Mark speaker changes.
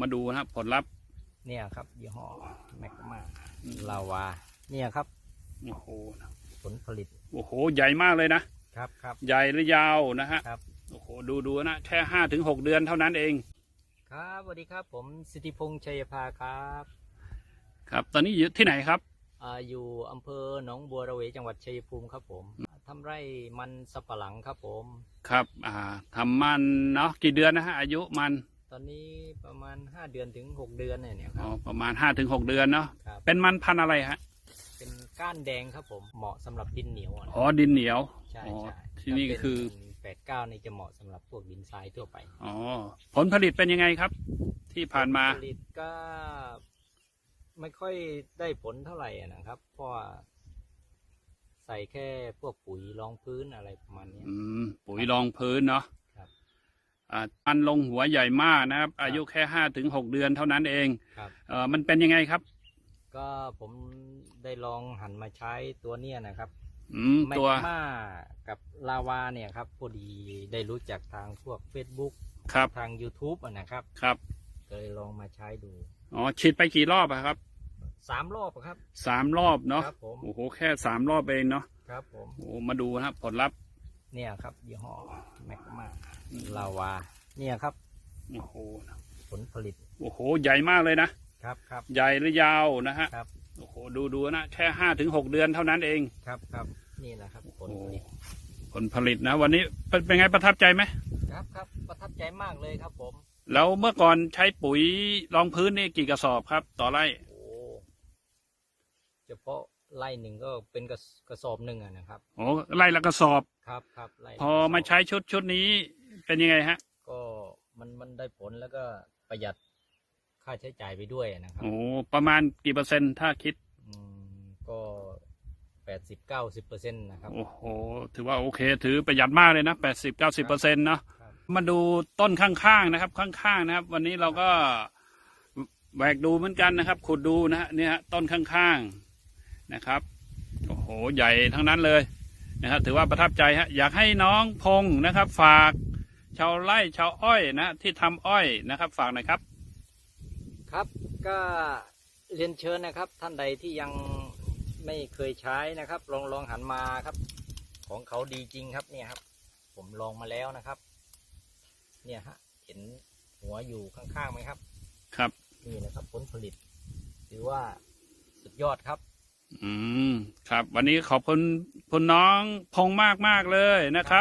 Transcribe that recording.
Speaker 1: มาดูนะครับผลลัพธ์
Speaker 2: เนี่ยครับยี่ห้อแมกมาลาวา เนี่ยครับ
Speaker 1: โอ้โห
Speaker 2: ผลผลิต
Speaker 1: โอ้โห ใหญ่มากเลยนะ ครับ
Speaker 2: ครับ
Speaker 1: ใหญ่และยาวนะฮะ
Speaker 2: ครับ
Speaker 1: โอ้โหดูดูนะ แค่ห้าถึงหกเดือนเท่านั้นเอง
Speaker 2: ครับสวัสดีครับผมสิทธิพงษ์ชัยภาครับ
Speaker 1: ครับ ตอนนี้อยู่ที่ไหนครับ
Speaker 2: อาอยู่อำเภอหนองบัวระเวจังหวัดชัยภูมิครับผมทำไร่มันสับปะหลังครับผม
Speaker 1: ครับ อ่าทำมันเนาะกี่เดือนนะฮะอายุมัน
Speaker 2: ตอนนี้ประมาณ5เดือนถึง6เดือนเนี่ยเนี่ยค
Speaker 1: อ๋
Speaker 2: รั
Speaker 1: อบประมาณห้าถึงหกเดือนเนาะ
Speaker 2: ครับ
Speaker 1: เป็นมันพันธุ์อะไรฮะ
Speaker 2: เป็นก้านแดงครับผมเหมาะสำหรับดินเหนียวอะนะ
Speaker 1: อ๋อดินเหนียว
Speaker 2: ใช่
Speaker 1: อ๋อ
Speaker 2: ใช่
Speaker 1: ที่นี่คือ
Speaker 2: แปดเก้านี่จะเหมาะสำหรับพวกดินทรายทั่วไป
Speaker 1: อ๋อผลผลิตเป็นยังไงครับ ที่ผ่านมา
Speaker 2: ผลผลิตก็ไม่ค่อยได้ผลเท่าไหร่อะนะครับ เพราะว่าใส่แค่พวกปุ๋ยรองพื้นอะไรประมาณเนี้ย
Speaker 1: อืมปุ๋ยรองพื้นเนาะ
Speaker 2: ครับ
Speaker 1: อ่า มันลงหัวใหญ่มากนะครับ อายุแค่ห้าถึงหกเดือนเท่านั้นเอง
Speaker 2: ครับ
Speaker 1: เออมันเป็นยังไงครับ
Speaker 2: ก็ผมได้ลองหันมาใช้ตัวเนี้ยนะครับ
Speaker 1: อืม
Speaker 2: แม
Speaker 1: ตัว
Speaker 2: กมากับลาวาเนี่ยครับพอดีได้รู้จักทางพวก Facebook
Speaker 1: ครับ
Speaker 2: ทาง YouTube อะนะครับ
Speaker 1: ครับ
Speaker 2: ก็เลยลองมาใช้ดู
Speaker 1: อ๋อ ฉีดไปกี่รอบอะครับ
Speaker 2: สามรอบอะครับ
Speaker 1: สามรอบเนาะ
Speaker 2: ครับผม
Speaker 1: โอ้โห แค่สามรอบเองเนาะ
Speaker 2: ครับผม
Speaker 1: โอ้โหมาดูนะครับผลลัพธ์
Speaker 2: เนี่ยครับยี่ห้อแมกมาลาวา เนี่ยครับ
Speaker 1: โอ้โห
Speaker 2: ผลผลิต
Speaker 1: โอ้โห ใหญ่มากเลยนะครับ
Speaker 2: ครับ
Speaker 1: ใหญ่และยาวนะฮะ
Speaker 2: ครับ
Speaker 1: โอ้โหดูดูนะแค่ห้าถึงหกเดือนเท่านั้นเอง
Speaker 2: ครับครับนี่แหละครับผลผลิต
Speaker 1: ผลผลิตนะ วันนี้เป็นเป็นไงประทับใจไหม
Speaker 2: ครับครับประทับใจมากเลยครับผม
Speaker 1: แล้วเมื่อก่อนใช้ปุ๋ยรองพื้นนี่กี่กระสอบครับ ต่อไร่
Speaker 2: โอ้เฉพาะไร่หนึ่งก็เป็นกระสกระสอบหนึ่งอะนะครับ
Speaker 1: โอ้ไร่ละกระสอบ
Speaker 2: ครับครับไร่ละ
Speaker 1: พอก
Speaker 2: ระสบ
Speaker 1: มาใช้ชุดชุดนี้เป็นยังไงฮะ
Speaker 2: ก็มันมันได้ผลแล้วก็ประหยัดค่าใช้จ่ายไปด้วยนะครับ
Speaker 1: โอ้ประมาณกี่เปอร์เซ็นต์ถ้าคิด
Speaker 2: อืมก็แปดสิบเก้าสิบเปอร์เซ็นต์นะครับ
Speaker 1: โอ้โห ถือว่าโอเค ถือประหยัดมากเลยนะแปดสิบเก้าสิบเปอร์เซ็นต์เนาะ
Speaker 2: ครับ
Speaker 1: มาดูต้นข้างๆนะครับ ข้างๆนะครับ วันนี้เราก็แหวกดูเหมือนกันนะครับ ขุดดูนะฮะเนี่ยฮะต้นข้างๆ นะครับโอ้โหใหญ่ทั้งนั้นเลยนะครับ ถือว่าประทับใจฮะอยากให้น้องพงษ์นะครับ ฝากชาวไร่ชาวอ้อยนะที่ทำอ้อยนะครับ ฝากหน่อยครับ
Speaker 2: ครับก็เรียนเชิญนะครับ ท่านใดที่ยังไม่เคยใช้นะครับ ลองลองหันมาครับ ของเขาดีจริงครับเนี่ยครับ ผมลองมาแล้วนะครับ เนี่ยฮะเห็นหัวอยู่ข้างๆไหมครับ
Speaker 1: ครับ
Speaker 2: นี่นะครับผลผลิตถือว่าสุดยอดครับ
Speaker 1: อืม ครับ วันนี้ขอบคุณคุณน้องพงมากมากเลยนะครับ